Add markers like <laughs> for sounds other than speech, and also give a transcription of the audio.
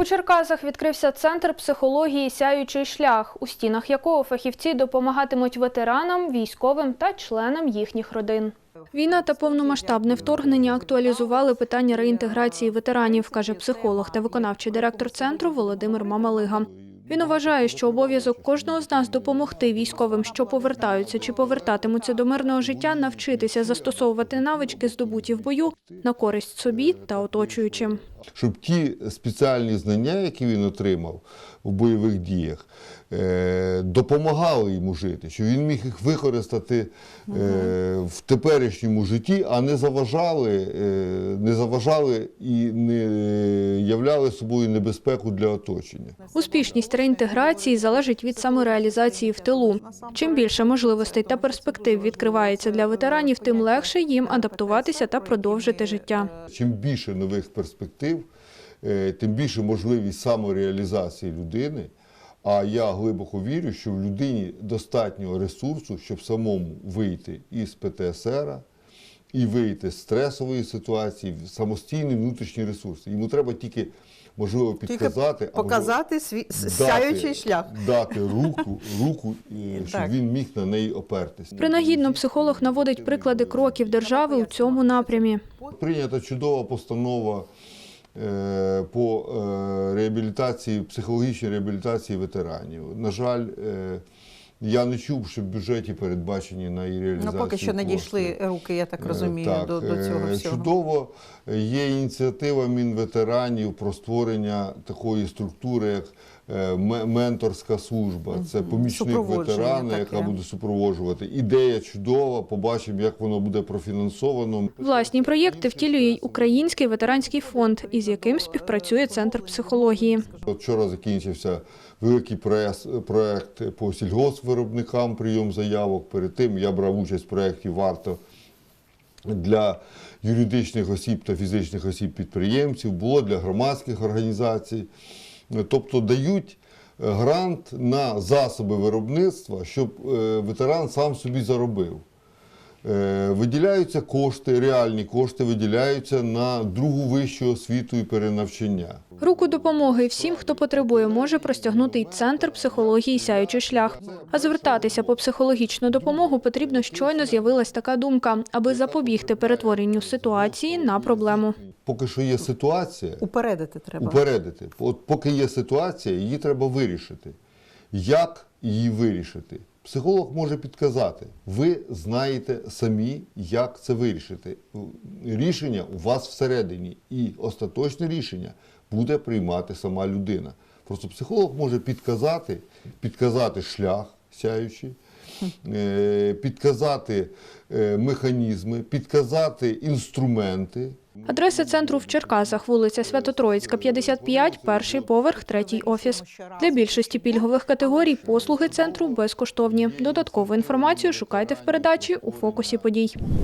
У Черкасах відкрився центр психології Сяючий шлях, у стінах якого фахівці допомагатимуть ветеранам, військовим та членам їхніх родин. Війна та повномасштабне вторгнення актуалізували питання реінтеграції ветеранів, каже психолог та виконавчий директор центру Володимир Мамалига. Він вважає, що обов'язок кожного з нас допомогти військовим, що повертаються чи повертатимуться до мирного життя, навчитися застосовувати навички, здобуті в бою, на користь собі та оточуючим. щоб ті спеціальні знання, які він отримав в бойових діях, е, допомагали йому жити, щоб він міг їх використати е, в теперішньому житті, а не заважали, е, не заважали і не являли собою небезпеку для оточення. Успішність реінтеграції залежить від самореалізації в тилу. Чим більше можливостей та перспектив відкривається для ветеранів, тим легше їм адаптуватися та продовжити життя. Чим більше нових перспектив, тим більше можливість самореалізації людини. А я глибоко вірю, що в людині достатньо ресурсу, щоб самому вийти із ПТСР і вийти з стресової ситуації, в самостійний внутрішній ресурс. Йому треба тільки, можливо, підказати, а показати свій дати- сяючий шлях. Дати руку, <laughs> руку е, щоб Так. він міг на неї опертись. Принагідно психолог наводить приклади кроків держави у цьому напрямі. Прийнята чудова постанова е, по е, реабілітації, психологічній реабілітації ветеранів. На жаль, е, я не чув, що в бюджеті передбачені на її Ну, поки що не дійшли руки, я так Е, розумію, так, до, до цього е, всього. Чудово є ініціатива Мінветеранів про створення такої структури, як е, менторська служба. Це помічник ветерана, таке. яка буде супроводжувати. Ідея чудова. Побачимо, як воно буде профінансовано. Власні проєкти втілює й Український ветеранський фонд, із яким співпрацює центр психології. От вчора закінчився великий прес, проект по сільгоспвиробникам, прийом заявок. Перед тим я брав участь в проєкті «Варто» для юридичних осіб та фізичних осіб-підприємців, було для громадських організацій. Тобто дають е, грант на засоби виробництва, щоб е, ветеран сам собі заробив. Е, Виділяються кошти, реальні кошти виділяються на другу вищу освіту і перенавчання. Руку допомоги всім, хто потребує, може простягнути й центр психології Сяючий шлях. А звертатися по психологічну допомогу потрібно щойно з'явилась така думка, аби запобігти перетворенню ситуації на проблему. Поки що є ситуація, Упередити треба. упередити. От поки є ситуація, її треба вирішити. Як її вирішити? Психолог може підказати. Ви знаєте самі, як це вирішити. Рішення у вас всередині, і остаточне рішення буде приймати сама людина. Просто психолог може підказати, підказати шлях сяючий, е, підказати е, механізми, підказати інструменти. Адреса центру в Черкасах, вулиця Свято-Троїцька, 55, перший поверх, третій офіс. Для більшості пільгових категорій послуги центру безкоштовні. Додаткову інформацію шукайте в передачі у фокусі подій.